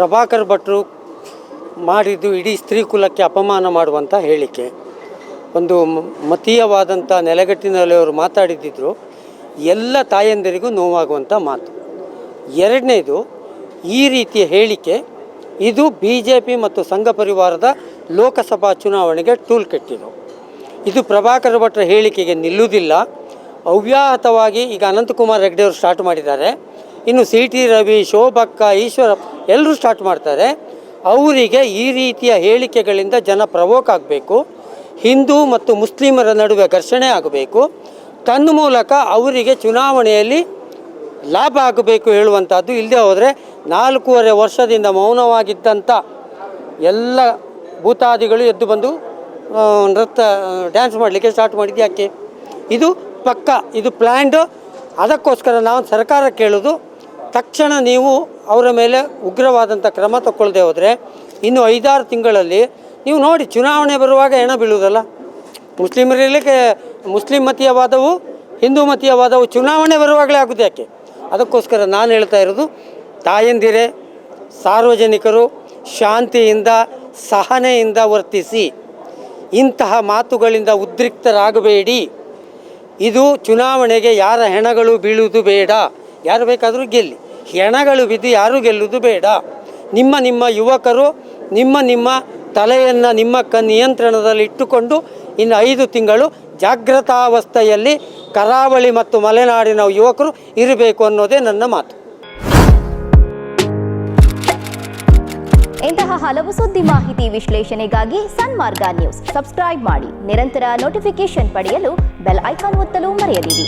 ಪ್ರಭಾಕರ್ ಭಟ್ರು ಮಾಡಿದ್ದು ಇಡೀ ಸ್ತ್ರೀ ಕುಲಕ್ಕೆ ಅಪಮಾನ ಮಾಡುವಂಥ ಹೇಳಿಕೆ. ಒಂದು ಮತೀಯವಾದಂಥ ನೆಲೆಗಟ್ಟಿನಲ್ಲಿ ಅವರು ಮಾತಾಡಿದ್ದಿದ್ರು. ಎಲ್ಲ ತಾಯಂದಿರಿಗೂ ನೋವಾಗುವಂಥ ಮಾತು. ಎರಡನೇದು, ಈ ರೀತಿಯ ಹೇಳಿಕೆ ಇದು ಬಿ ಜೆ ಪಿ ಮತ್ತು ಸಂಘ ಪರಿವಾರದ ಲೋಕಸಭಾ ಚುನಾವಣೆಗೆ ಟೂಲ್ ಕೆಟ್ಟಿದ್ದು. ಇದು ಪ್ರಭಾಕರ್ ಭಟ್ರ ಹೇಳಿಕೆಗೆ ನಿಲ್ಲುವುದಿಲ್ಲ. ಅವ್ಯಾಹತವಾಗಿ ಈಗ ಅನಂತಕುಮಾರ್ ಹೆಗ್ಡೆ ಅವರು ಸ್ಟಾರ್ಟ್ ಮಾಡಿದ್ದಾರೆ. ಇನ್ನು ಸಿ ಟಿ ರವಿ, ಶೋಭಕ್ಕ, ಈಶ್ವರ ಎಲ್ಲರೂ ಸ್ಟಾರ್ಟ್ ಮಾಡ್ತಾರೆ. ಅವರಿಗೆ ಈ ರೀತಿಯ ಹೇಳಿಕೆಗಳಿಂದ ಜನ ಪ್ರವೋಕ್ ಆಗಬೇಕು. ಹಿಂದೂ ಮತ್ತು ಮುಸ್ಲಿಮರ ನಡುವೆ ಘರ್ಷಣೆ ಆಗಬೇಕು. ತನ್ನ ಮೂಲಕ ಅವರಿಗೆ ಚುನಾವಣೆಯಲ್ಲಿ ಲಾಭ ಆಗಬೇಕು ಹೇಳುವಂಥದ್ದು ಇಲ್ಲದೆ ಹೋದರೆ ನಾಲ್ಕೂವರೆ ವರ್ಷದಿಂದ ಮೌನವಾಗಿದ್ದಂಥ ಎಲ್ಲ ಭೂತಾದಿಗಳು ಎದ್ದು ಬಂದು ನೃತ್ಯ ಡ್ಯಾನ್ಸ್ ಮಾಡಲಿಕ್ಕೆ ಸ್ಟಾರ್ಟ್ ಮಾಡಿದ್ದು ಯಾಕೆ? ಇದು ಪಕ್ಕ, ಇದು ಪ್ಲ್ಯಾಂಡು ಅದಕ್ಕೋಸ್ಕರ ನಾವು ಸರ್ಕಾರ ಕೇಳೋದು ತಕ್ಷಣ ನೀವು ಅವರ ಮೇಲೆ ಉಗ್ರವಾದಂಥ ಕ್ರಮ ತಗೊಳ್ಳದೆ ಹೋದರೆ ಇನ್ನು ಐದಾರು ತಿಂಗಳಲ್ಲಿ ನೀವು ನೋಡಿ ಚುನಾವಣೆ ಬರುವಾಗ ಹೆಣ ಬೀಳುವುದಲ್ಲ? ಮುಸ್ಲಿಮರಲ್ಲಿಗೆ ಮುಸ್ಲಿಂ ಮತೀಯವಾದವು, ಹಿಂದೂ ಮತೀಯವಾದವು ಚುನಾವಣೆ ಬರುವಾಗಲೇ ಆಗುದು ಯಾಕೆ? ಅದಕ್ಕೋಸ್ಕರ ನಾನು ಹೇಳ್ತಾ ಇರೋದು ತಾಯಂದಿರೇ, ಸಾರ್ವಜನಿಕರು ಶಾಂತಿಯಿಂದ, ಸಹನೆಯಿಂದ ವರ್ತಿಸಿ, ಇಂತಹ ಮಾತುಗಳಿಂದ ಉದ್ರಿಕ್ತರಾಗಬೇಡಿ. ಇದು ಚುನಾವಣೆಗೆ ಯಾರ ಹೆಣಗಳು ಬೀಳುವುದು ಬೇಡ. ಯಾರು ಬೇಕಾದರೂ ಗೆಲ್ಲಿ. ಹೆಣಗಳು ಬಿದ್ದು ಯಾರೂ ಗೆಲ್ಲುವುದು ಬೇಡ. ನಿಮ್ಮ ನಿಮ್ಮ ಯುವಕರು ನಿಮ್ಮ ನಿಮ್ಮ ತಲೆಯನ್ನು ನಿಮ್ಮ ಕ ನಿಯಂತ್ರಣದಲ್ಲಿ ಇಟ್ಟುಕೊಂಡು ಇನ್ನು ಐದು ತಿಂಗಳು ಜಾಗೃತಾವಸ್ಥೆಯಲ್ಲಿ ಕರಾವಳಿ ಮತ್ತು ಮಲೆನಾಡಿನ ಯುವಕರು ಇರಬೇಕು ಅನ್ನೋದೇ ನನ್ನ ಮಾತು. ಇಂತಹ ಹಲವು ಸುದ್ದಿ ಮಾಹಿತಿ ವಿಶ್ಲೇಷಣೆಗಾಗಿ ಸನ್ಮಾರ್ಗ ನ್ಯೂಸ್. ಸಬ್ಸ್ಕ್ರೈಬ್ ಮಾಡಿ. ನಿರಂತರ ನೋಟಿಫಿಕೇಶನ್ ಪಡೆಯಲು ಬೆಲ್ ಐಕಾನ್ ಒತ್ತಲು ಮರೆಯದಿರಿ.